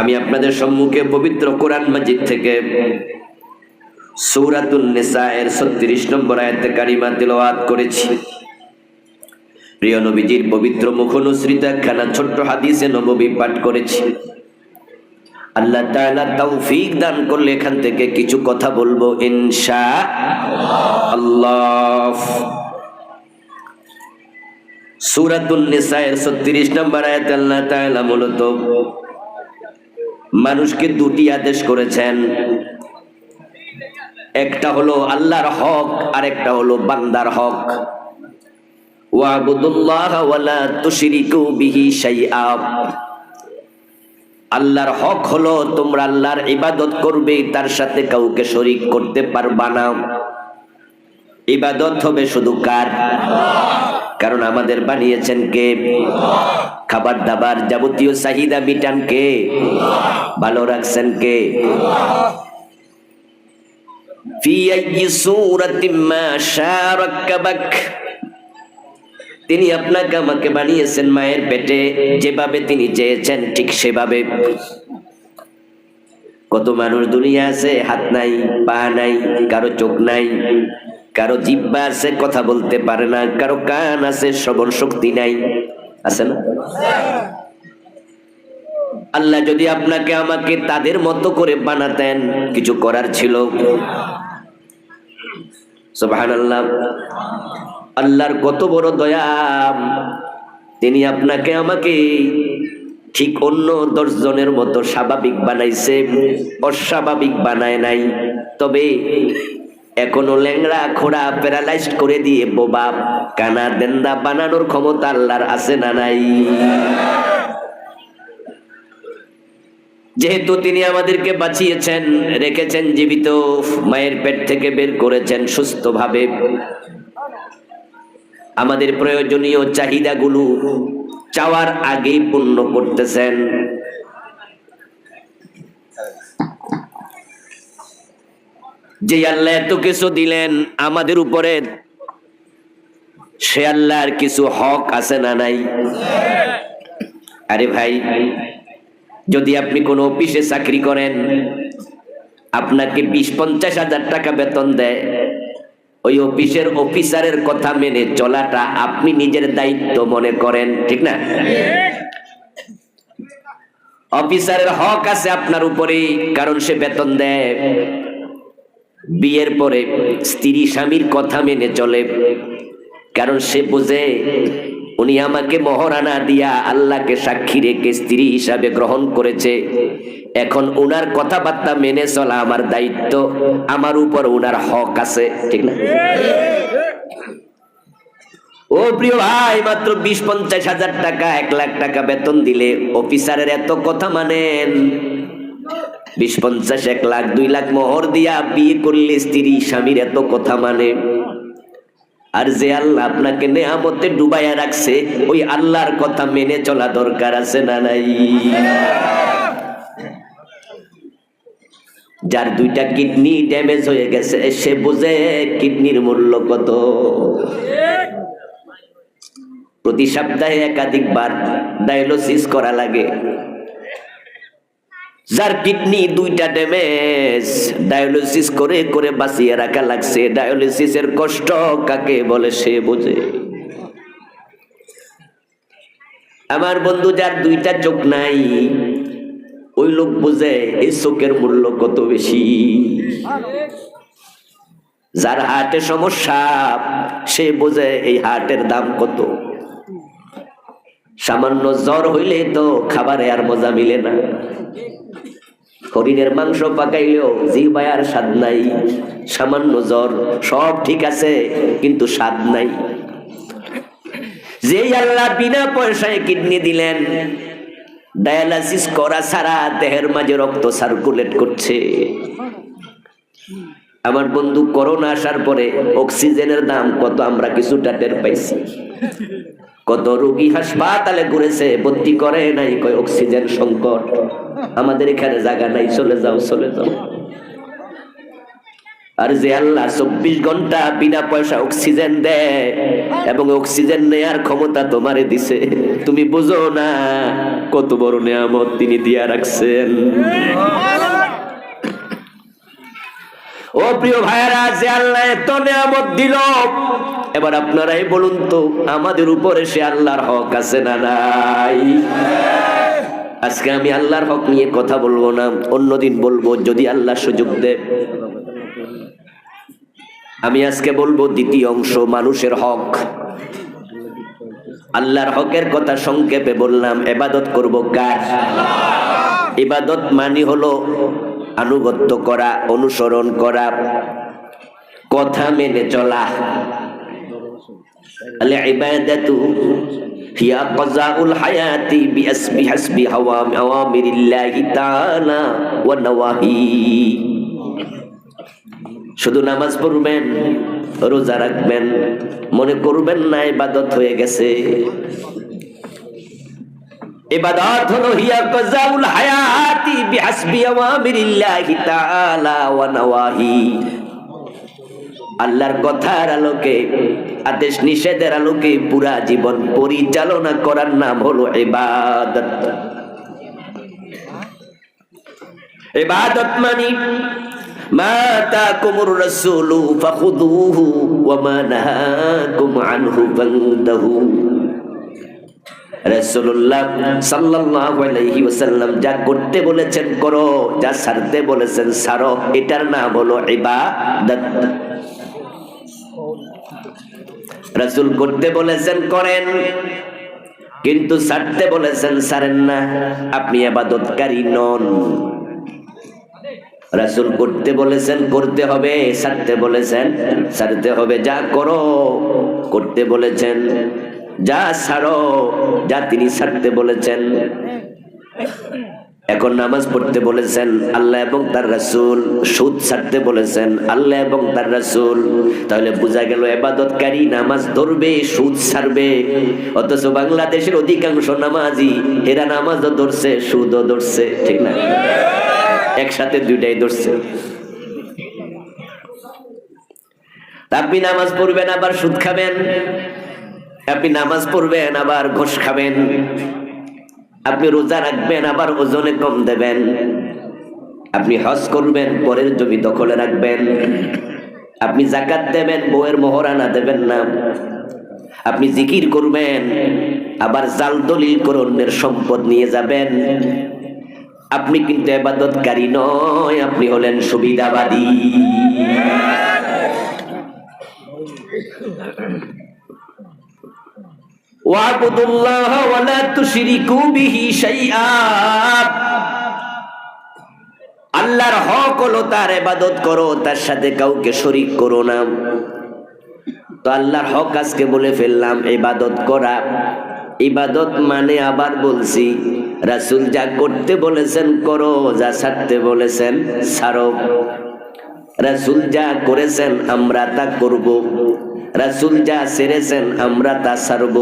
আমি আপনাদের সম্মুখে পবিত্র কোরআন মাজিদ থেকে সূরাতুন নিসা এর 36 নম্বর আয়াতে কারিমা করেছি। প্রিয় নবীজির পবিত্র ছোট্ট হাদিসে পাঠ করেছি। আল্লাহ তৌফিক দান করলে এখান থেকে কিছু কথা বলব ইনশা আল্লাহ। সূরাতুন নিসা এর 36 নম্বর আয়াতে আল্লাহ মূলত মানুষকে দুটি আদেশ করেছেন। একটা হলো আল্লাহর হক আর একটা হলো বান্দার হক। আল্লাহর হক হলো তোমরা আল্লাহর ইবাদত করবে, তার সাথে কাউকে শরিক করতে পারবা না। ইবাদত হবে শুধু কার? কারণ আমাদের বানিয়েছেন কে? খাবার দাবার যাবতীয় চাহিদা মিটান কে? ভালো রাখছেন কে? তিনি আপনাকে আমাকে বানিয়েছেন মায়ের পেটে, যেভাবে তিনি চেয়েছেন ঠিক সেভাবে। কত মানুষ দুনিয়া আছে, হাত নাই, পা নাই, কারও চোখ নাই। কারও জিব্বা আছে, কথা বলতে পারে না, কারও কান আছে, শ্রবণ শক্তি নাই। আছে না? আল্লাহ যদি আপনাকে আমাকে তাদের মতো করে বানাতেন, কিছু করার ছিল। আল্লাহর কত বড় দয়া তিনি আপনাকে আমাকে ঠিক অন্য দশজনের মতো স্বাভাবিক বানাইছে, অস্বাভাবিক বানায় নাই। তবে এখনও ল্যাংড়া খোড়া প্যারালাইজ করে দিয়ে বোবা। কানা দেন্দা বানানোর ক্ষমতা আল্লাহর আছে না নাই? যেহেতু তিনি আমাদেরকে বাঁচিয়েছেন, রেখেছেন জীবিত, মায়ের পেট থেকে বের করেছেন সুস্থভাবে। আমাদের প্রয়োজনীয় চাহিদাগুলো চাওয়ার আগেই পূর্ণ করতেছেন। যে আল্লাহ এত কিছু দিলেন আমাদের উপরে, সে আল্লাহর কিছু হক আছে না নাই? আরে ভাই, যদি আপনি কোনো অফিসে চাকরি করেন, আপনাকে বিশ পঞ্চাশ হাজার টাকা বেতন দেয়, ওই অফিসের অফিসারের কথা মেনে চলাটা আপনি নিজের দায়িত্ব মনে করেন, ঠিক না? অফিসারের হক আছে আপনার উপরে কারণ সে বেতন দেয়। বিয়ের পরে স্ত্রী স্বামীর কথা মেনে চলে। কারণ সে বুঝে, উনি আমাকে মহারানা দিয়া আল্লাহকে সাক্ষী রেখে স্ত্রী হিসাবে গ্রহণ করেছে। এখন উনার কথাবার্তা মেনে চলা আমার দায়িত্ব। আমার উপর উনার হক আছে, ঠিক না? ও প্রিয় ভাই, মাত্র বিশ পঞ্চাশ হাজার টাকা, এক লাখ টাকা বেতন দিলে অফিসারের এত কথা মানেন। বিশ পঞ্চাশ, এক লাখ, দুই লাখ মোহর দিয়া বিয়ে করলে স্ত্রী স্বামীর এত কথা মানে? আর যে আল্লাহ আপনাকে নেয়ামতে ডুবাইয়া রাখছে, ওই আল্লাহর কথা মেনে চলা দরকার আছে না নাই? যার দুইটা কিডনি ড্যামেজ হয়ে গেছে, সে বুঝে কিডনির মূল্য কত? প্রতি সপ্তাহে একাধিকবার ডায়ালিসিস করা লাগে। যার কিডনি দুইটা ড্যামেজ। ডায়ালিসিস করে করে বাঁচিয়ে রাখা লাগছে। ডায়ালিসিসের কষ্ট কাকে বলে সে বোঝে। আমার বন্ধু যার দুইটা চোখ নাই, ওই লোক বুঝে, এই চোখের মূল্য কত বেশি। যার হার্টে সমস্যা, সে বোঝে এই হার্টের দাম কত। সামান্য জ্বর হইলে তো খাবারে আর মজা মিলে না। হরিণের মাংস পাকাইলেও জিহ্বায় আর স্বাদ নাই। সামান্য জ্বর, সব ঠিক আছে, কিন্তু স্বাদ নাই। যেই আল্লাহ বিনা পয়সায় কিডনি দিলেন, ডায়ালাসিস করা ছাড়া দেহের মাঝে রক্ত সার্কুলেট করছে। আমার বন্ধু করোনা আসার পরে অক্সিজেনের দাম কত আমরা কিছুটা টের পাইছি। কত রোগী হাসপাতালে ঘুরেছে, ভর্তি করে নাই, কয় অক্সিজেন সংকট। আমাদের এখানে জায়গা নাই, চলে যাও চলে যাও। আর যে আল্লাহ চব্বিশ ঘণ্টা বিনা পয়সা অক্সিজেন দেয়, এবং অক্সিজেন নেয়ার ক্ষমতা তোমারে দিছে। তুমি বুঝো না কত বড় নিয়ামত তিনি দিয়া রাখছেন। ও প্রিয় ভাইয়েরা, যে আল্লাহ এত নিয়ামত দিল এবার আপনারাই বলুন তো, আমাদের উপরে সে আল্লাহর হক আছে না নাই? আজকে আমি আল্লাহর হক নিয়ে কথা বলব না, অন্যদিন বলব যদি আল্লাহ সুযোগ দেয়। আমি আজকে বলব দ্বিতীয় অংশ, মানুষের হক। আল্লাহর হকের কথা সংক্ষেপে বললাম, এবাদত করব কার? ইবাদত মানি হলো আনুগত্য করা, অনুসরণ করা, কথা মেনে চলা। ইবাদাতু হিয়া কাযাউল হায়াতি বিআসবি হাসবি হাওয়া আওয়ামিরিল্লাহি তাআলা ওয়া শুধু নামাজ পড়বেন, রোজা রাখবেন, মনে করবেন না ইবাদত হয়ে গেছে। ইবাদত হলো হিয়া কাযাউল হায়াতি বিহাসবি আওয়ামিরিল্লাহি তাআলা ওয়া নাওয়াহি আল্লাহর কথার আলোকে, আদেশ নিষেধের আলোকে পুরা জীবন পরিচালনা করার নাম হলো ইবাদত। ইবাদত মানি, মা যা করতে বলেছেন করো, যা ছাড়তে বলেছেন ছাড়ো, এটার নাম হলো ইবাদত। রাসূল করতে বলেছেন, করেন। কিন্তু ছাড়তে বলেছেন, ছাড়েন না, আপনি আবাদতকারী নন। রাসূল করতে বলেছেন, করতে হবে। ছাড়তে বলেছেন, ছাড়তে হবে। যা করো, করতে বলেছেন। যা ছাড়ো, যা তিনি ছাড়তে বলেছেন। এখন নামাজ পড়তে বলেছেন, আল্লাহ এবং তার রাসূল সুদ ছাড়তে বলেছেন, আল্লাহ এবং তার রাসূল। তাহলে বোঝা গেল এবাদতকারী নামাজ ধরবে, সুদ ছাড়বে। অথচ বাংলাদেশের অধিকাংশ নামাজি, এরা নামাজও ধরছে, সুদও ধরছে, ঠিক না? একসাথে দুইটাই ধরছে। আপনি নামাজ পড়বেন, আবার সুদ খাবেন? আপনি নামাজ পড়বেন, আবার ঘোষ খাবেন। আপনি রোজা রাখবেন, আবার ওজনে কম দেবেন। আপনি হজ করবেন, পরের জমি দখলে রাখবেন। আপনি জাকাত দেবেন, বউয়ের মোহরানা দেবেন না। আপনি জিকির করবেন, আবার জাল দলিল করে অন্যের সম্পদ নিয়ে যাবেন। আপনি কিন্তু এবাদতকারী নয়, আপনি হলেন সুবিধাবাদী। আল্লাহর হক হলো তার এবাদত করো, তার সাথে কাউকে শরিক করো না। তো আল্লাহর হক আজকে বলে ফেললাম এবাদত করা। ইবাদত মানে আবার বলছি, রাসুল যা করতে বলেছেন করো, যা সারতে বলেছেন ছাড়ো। রাসুল যা করেছেন, আমরা তা করব। রাসূল যা সেরেছেন আমরা তা ছাড়ব